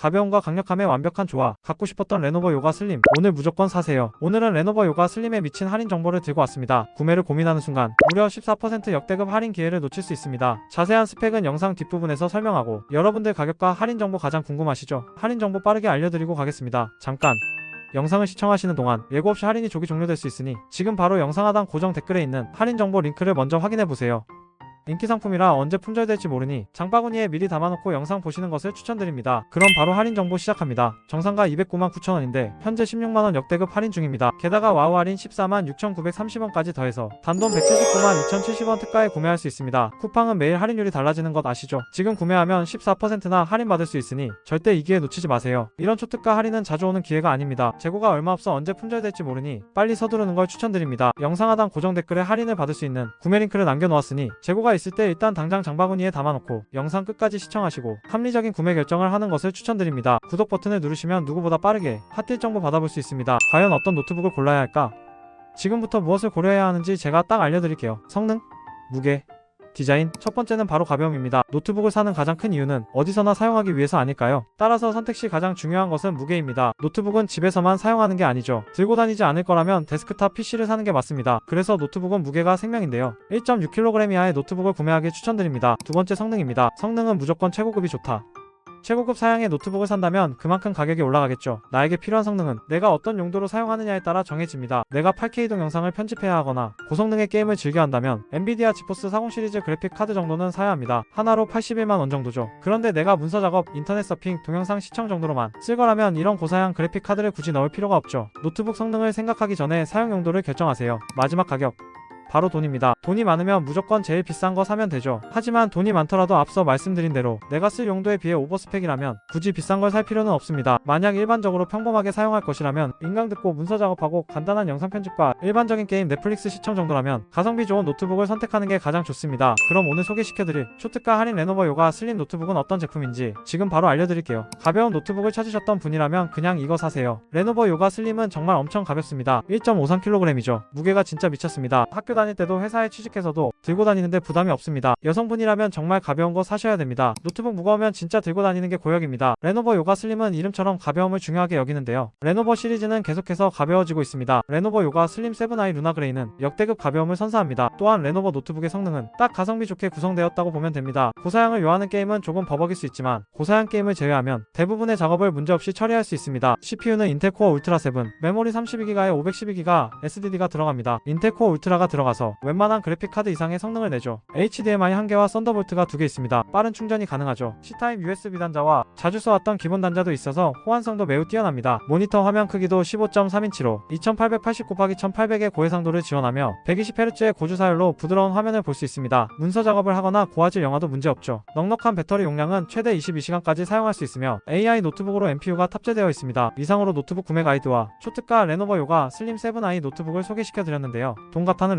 가벼움과 강력함의 완벽한 조화. 갖고 싶었던 레노버 요가 슬림. 오늘 무조건 사세요. 오늘은 레노버 요가 슬림에 미친 할인 정보를 들고 왔습니다. 구매를 고민하는 순간 무려 14% 역대급 할인 기회를 놓칠 수 있습니다. 자세한 스펙은 영상 뒷부분에서 설명하고 여러분들 가격과 할인 정보 가장 궁금하시죠? 할인 정보 빠르게 알려드리고 가겠습니다. 잠깐. 영상을 시청하시는 동안 예고 없이 할인이 조기 종료될 수 있으니 지금 바로 영상 하단 고정 댓글에 있는 할인 정보 링크를 먼저 확인해 보세요. 인기 상품이라 언제 품절될지 모르니 장바구니에 미리 담아놓고 영상 보시는 것을 추천드립니다. 그럼 바로 할인 정보 시작합니다. 정상가 209만 9천원인데 현재 16만원 역대급 할인 중입니다. 게다가 와우 할인 14만 6,930원까지 더해서 단돈 179만 2,070원 특가에 구매할 수 있습니다. 쿠팡은 매일 할인율이 달라지는 것 아시죠? 지금 구매하면 14%나 할인 받을 수 있으니 절대 이 기회 놓치지 마세요. 이런 초특가 할인은 자주 오는 기회가 아닙니다. 재고가 얼마 없어 언제 품절될지 모르니 빨리 서두르는 걸 추천드립니다. 영상 하단 고정 댓글에 할인을 받을 수 있는 구매 링크를 남겨놓았으니 재고가 있을 때 일단 당장 장바구니에 담아놓고 영상 끝까지 시청하시고 합리적인 구매 결정을 하는 것을 추천드립니다. 구독 버튼을 누르시면 누구보다 빠르게 핫딜 정보 받아볼 수 있습니다. 과연 어떤 노트북을 골라야 할까? 지금부터 무엇을 고려해야 하는지 제가 딱 알려드릴게요. 성능, 무게, 디자인. 첫 번째는 바로 가벼움입니다. 노트북을 사는 가장 큰 이유는 어디서나 사용하기 위해서 아닐까요? 따라서 선택 시 가장 중요한 것은 무게입니다. 노트북은 집에서만 사용하는 게 아니죠. 들고 다니지 않을 거라면 데스크탑 PC를 사는 게 맞습니다. 그래서 노트북은 무게가 생명인데요. 1.6kg 이하의 노트북을 구매하기 추천드립니다. 두 번째 성능입니다. 성능은 무조건 최고급이 좋다. 최고급 사양의 노트북을 산다면 그만큼 가격이 올라가겠죠. 나에게 필요한 성능은 내가 어떤 용도로 사용하느냐에 따라 정해집니다. 내가 8K 동 영상을 편집해야 하거나 고성능의 게임을 즐겨 한다면 엔비디아 지포스 40 시리즈 그래픽 카드 정도는 사야 합니다. 하나로 81만 원 정도죠. 그런데 내가 문서 작업, 인터넷 서핑, 동영상 시청 정도로만 쓸 거라면 이런 고사양 그래픽 카드를 굳이 넣을 필요가 없죠. 노트북 성능을 생각하기 전에 사용 용도를 결정하세요. 마지막 가격. 바로 돈입니다. 돈이 많으면 무조건 제일 비싼 거 사면 되죠. 하지만 돈이 많더라도 앞서 말씀드린 대로 내가 쓸 용도에 비해 오버스펙이라면 굳이 비싼 걸 살 필요는 없습니다. 만약 일반적으로 평범하게 사용할 것이라면 인강 듣고 문서 작업하고 간단한 영상 편집과 일반적인 게임 넷플릭스 시청 정도라면 가성비 좋은 노트북을 선택하는 게 가장 좋습니다. 그럼 오늘 소개시켜드릴 초특가 할인 레노버 요가 슬림 노트북은 어떤 제품인지 지금 바로 알려드릴게요. 가벼운 노트북을 찾으셨던 분이라면 그냥 이거 사세요. 레노버 요가 슬림은 정말 엄청 가볍습니다. 1.53kg이죠. 무게가 진짜 미쳤습니다. 학교 다닐 때도 회사에 취직해서도 들고 다니는데 부담이 없습니다. 여성분이라면 정말 가벼운 거 사셔야 됩니다. 노트북 무거우면 진짜 들고 다니는 게 고역입니다. 레노버 요가 슬림은 이름처럼 가벼움을 중요하게 여기는데요. 레노버 시리즈는 계속해서 가벼워지고 있습니다. 레노버 요가 슬림 7i 루나 그레이는 역대급 가벼움을 선사합니다. 또한 레노버 노트북의 성능은 딱 가성비 좋게 구성되었다고 보면 됩니다. 고사양을 요하는 게임은 조금 버벅일 수 있지만 고사양 게임을 제외하면 대부분의 작업을 문제없이 처리할 수 있습니다. CPU는 인텔 코어 울트라 7, 메모리 32기가에 512기가 SSD가 들어갑니다. 인텔 코어 울트라가 들어 가서 웬만한 그래픽 카드 이상의 성능을 내죠. HDMI 1개와 썬더볼트가 2개 있습니다. 빠른 충전이 가능하죠. C타입 USB 단자와 자주 써왔던 기본 단자도 있어서 호환성도 매우 뛰어납니다. 모니터 화면 크기도 15.3인치로 2880 곱하기 1800의 고해상도를 지원하며 120Hz의 고주사율로 부드러운 화면을 볼 수 있습니다. 문서 작업을 하거나 고화질 영화도 문제없죠. 넉넉한 배터리 용량은 최대 22시간까지 사용할 수 있으며 AI 노트북으로 NPU가 탑재되어 있습니다. 이상으로 노트북 구매 가이드와 초특가 레노버 요가 슬림 7i 노트북을 소개시켜 드렸는데요. 돈 같아는